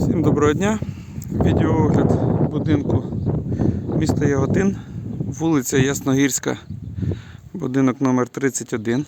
Всім доброго дня. Відеоогляд будинку міста Яготин, вулиця Ясногірська, будинок номер 31.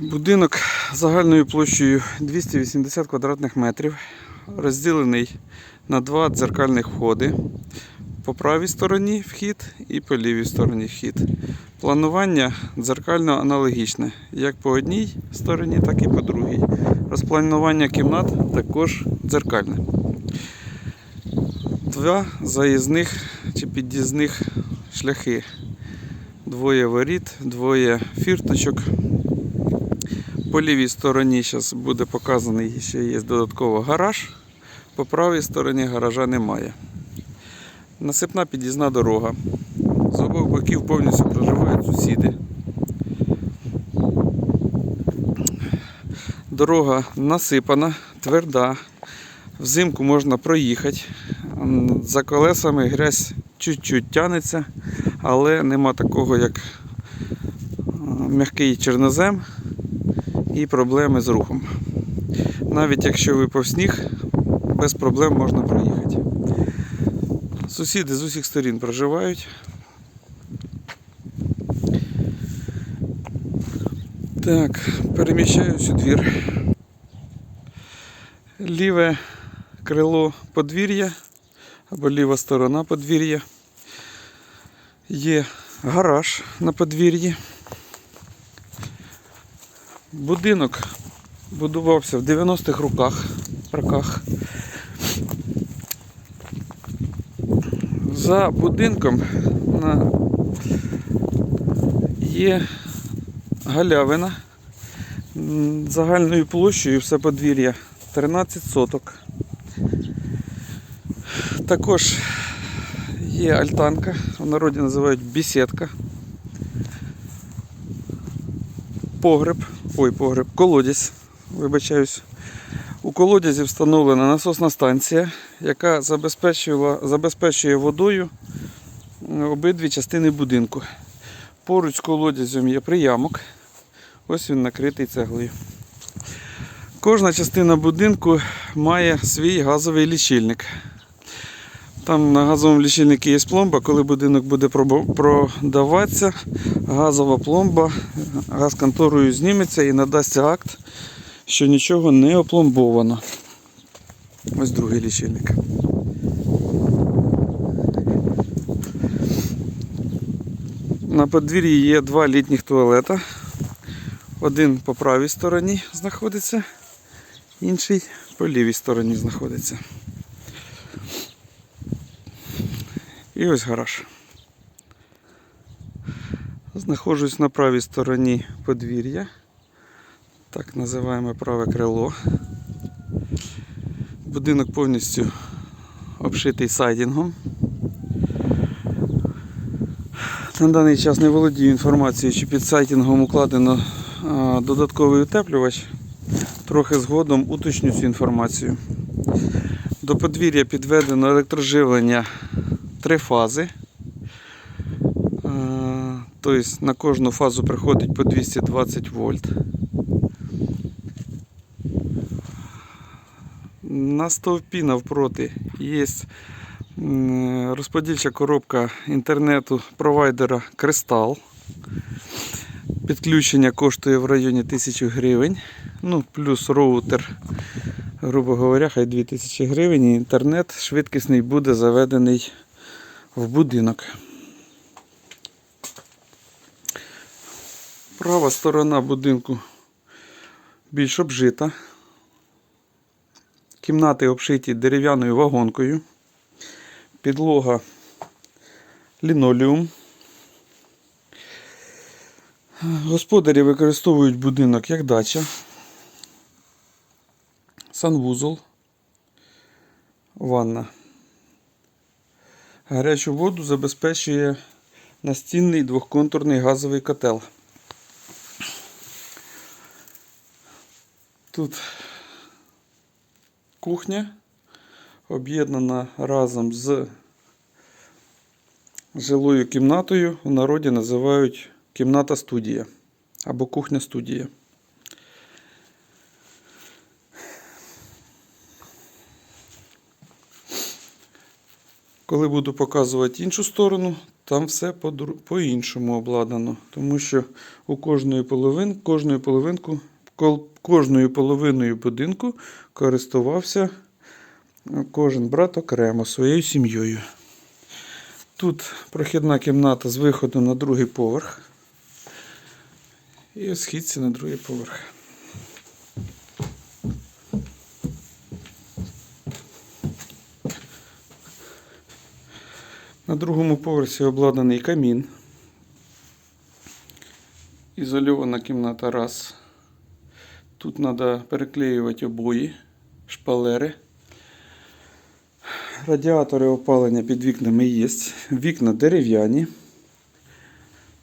Будинок загальною площею 280 квадратних метрів, розділений на два дзеркальних входи. По правій стороні вхід і по лівій стороні вхід. Планування дзеркально аналогічне, як по одній стороні, так і по другій. Розпланування кімнат також дзеркальне. Два заїзних чи під'їзних шляхи. Двоє воріт, двоє фірточок. По лівій стороні зараз буде показаний, ще є додатково гараж. По правій стороні гаража немає. Насипна під'їзна дорога. З обох боків повністю проживають сусіди. Дорога насипана, тверда. Взимку можна проїхати. За колесами грязь чуть-чуть тянеться, але нема такого, як е, м'який чорнозем і проблеми з рухом. Навіть якщо ви повз сніг, без проблем можна проїхати. Сусіди з усіх сторін проживають. Так, переміщаюсь у двір. Ліве крило подвір'я або ліва сторона подвір'я. Є гараж на подвір'ї. Будинок будувався в 90-х роках. роках. За будинком на... є галявина загальною площею все подвір'я 13 соток. Також є альтанка, в народі називають бісідка. Погреб, ой, погреб, колодязь, вибачаюсь. У колодязі встановлена насосна станція, яка забезпечує, водою обидві частини будинку. Поруч з колодязем є приямок. Ось він накритий цеглою. Кожна частина будинку має свій газовий лічильник. Там на газовому лічильнику є пломба, коли будинок буде продаватися, газова пломба газконторою зніметься і надасться акт, що нічого не опломбовано. Ось другий лічильник. На подвір'ї є два літніх туалета. Один по правій стороні знаходиться, інший по лівій стороні знаходиться. І ось гараж. Знаходжусь на правій стороні подвір'я. Так називаємо праве крило. Будинок повністю обшитий сайдінгом. На даний час не володію інформацією, чи під сайтингом укладено додатковий утеплювач. Трохи згодом уточню цю інформацію. До подвір'я підведено електроживлення три фази. Тобто на кожну фазу приходить по 220 вольт. На стовпі навпроти є розподільча коробка інтернету провайдера Кристал. Підключення коштує в районі 1000 гривень. Ну, плюс роутер, грубо говоря, хай 2000 гривень. І інтернет швидкісний буде заведений в будинок. Права сторона будинку більш обжита. Кімнати обшиті дерев'яною вагонкою. Підлога лінолеум. Господарі використовують будинок як дача. Санвузол. Ванна. Гарячу воду забезпечує настінний двохконтурний газовий котел. Тут кухня об'єднана разом з жилою кімнатою. В народі називають кімната студія або кухня студія. Коли буду показувати іншу сторону, там все по-іншому обладнано, тому що у кожної половин, кожної половинку, кожною половиною будинку користувався кожен брат окремо своєю сім'єю. Тут прохідна кімната з виходом на другий поверх. І східці на другий поверх. На другому поверсі обладнаний камін. Ізольована кімната раз. Тут треба переклеювати обої, шпалери. Радіатори опалення під вікнами є. Вікна дерев'яні.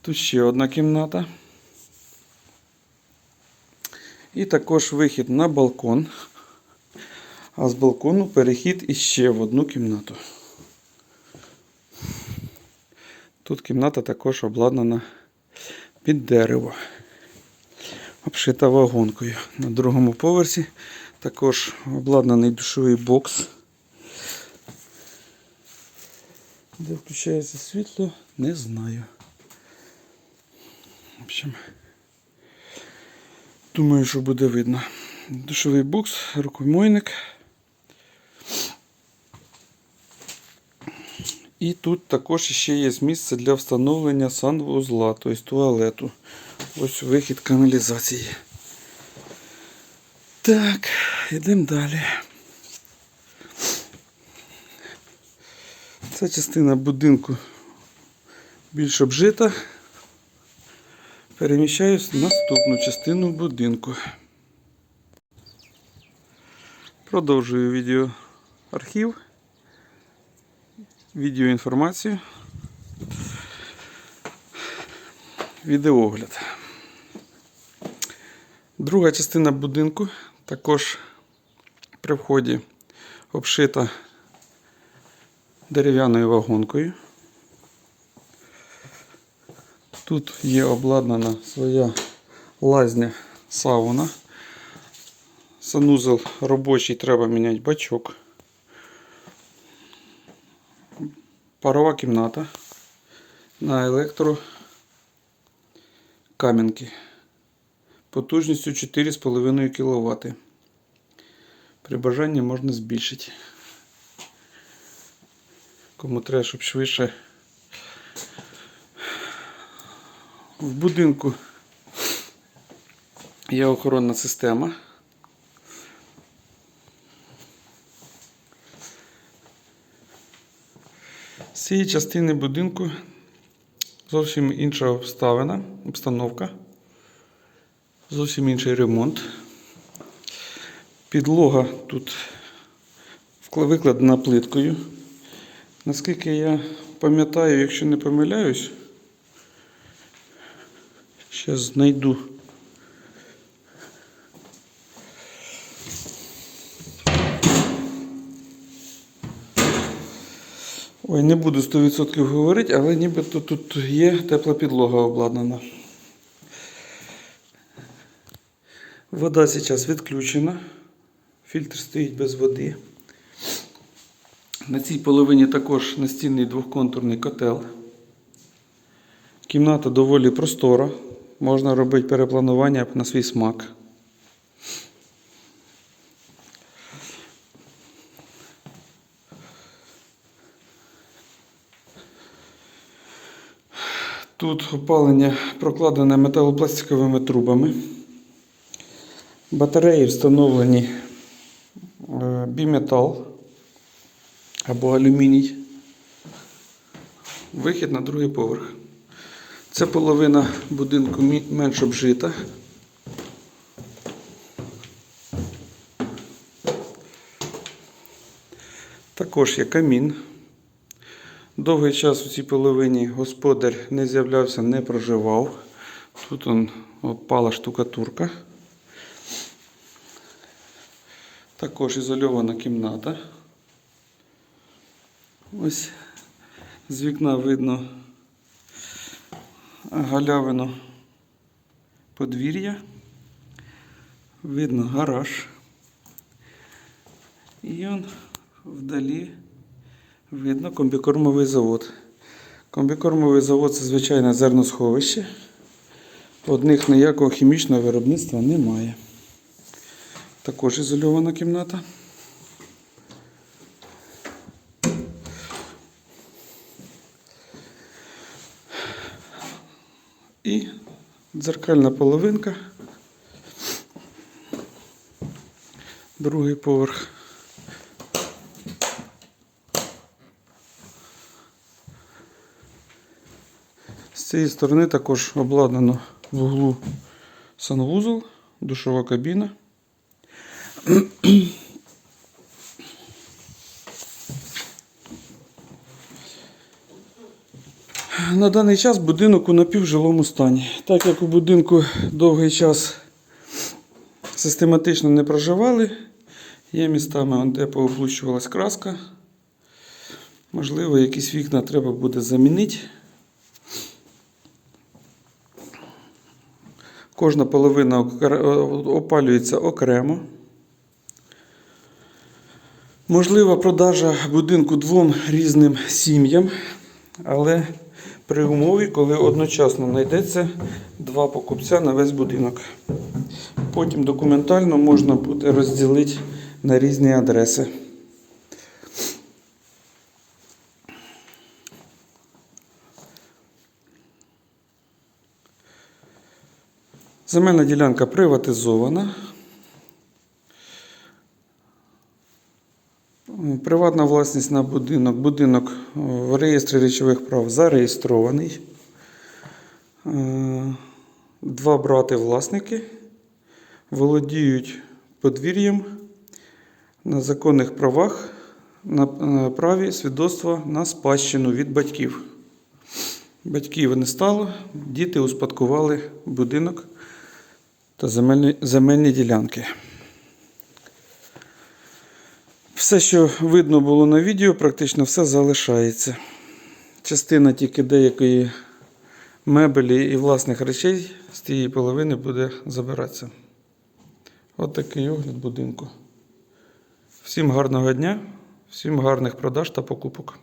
Тут ще одна кімната. І також вихід на балкон. А з балкону перехід іще в одну кімнату. Тут кімната також обладнана під дерево, обшита вагонкою. На другому поверсі також обладнаний душовий бокс. Де включається світло, не знаю. В общем, думаю, що буде видно. Душовий бокс, рукомойник. І тут також ще є місце для встановлення санвузла, тобто туалету. Ось вихід каналізації. Так, йдемо далі. Ця частина будинку більш обжита. Переміщаюсь в наступну частину будинку. Продовжую відеоархів відеоінформацію. Відеоогляд. Друга частина будинку також при вході обшита дерев'яною вагонкою. Тут є обладнана своя лазня сауна. Санузел робочий, треба міняти бачок. Парова кімната на електро кам'янки потужністю 4,5 кВт. При бажанні можна збільшити. Кому треба, щоб швидше. В будинку є охоронна система. З цієї частини будинку зовсім інша обставина, обстановка, зовсім інший ремонт. Підлога тут викладена плиткою. Наскільки я пам'ятаю, якщо не помиляюсь, зараз знайду. Ой, не буду 100% говорити, але нібито тут є тепла підлога обладнана. Вода зараз відключена. Фільтр стоїть без води. На цій половині також настінний двохконтурний котел. Кімната доволі простора. Можна робити перепланування на свій смак. Тут опалення прокладене металопластиковими трубами. Батареї встановлені е, біметал або алюміній. Вихід на другий поверх. Це половина будинку менш обжита. Також є камін. Довгий час у цій половині господар не з'являвся, не проживав. Тут он опала штукатурка. Також ізольована кімната. Ось з вікна видно галявину подвір'я. Видно гараж. І он вдалі Видно комбікормовий завод. Комбікормовий завод це звичайне зерносховище. Одних ніякого хімічного виробництва немає. Також ізольована кімната. І дзеркальна половинка. Другий поверх. З цієї сторони також обладнано в углу санвузол, душова кабіна. На даний час будинок у напівжилому стані. Так як у будинку довгий час систематично не проживали, є містами, де пооблущувалась краска. Можливо, якісь вікна треба буде замінити. Кожна половина опалюється окремо. Можлива продажа будинку двом різним сім'ям, але при умові, коли одночасно знайдеться два покупця на весь будинок. Потім документально можна буде розділити на різні адреси. Земельна ділянка приватизована. Приватна власність на будинок. Будинок в реєстрі речових прав зареєстрований. Е, Два брати-власники володіють подвір'ям на законних правах на е, праві свідоцтва на спадщину від батьків. Батьків не стало, діти успадкували будинок та земельні, земельні ділянки. Все, що видно було на відео, практично все залишається. Частина тільки деякої мебелі і власних речей з тієї половини буде забиратися. От такий огляд будинку. Всім гарного дня, всім гарних продаж та покупок.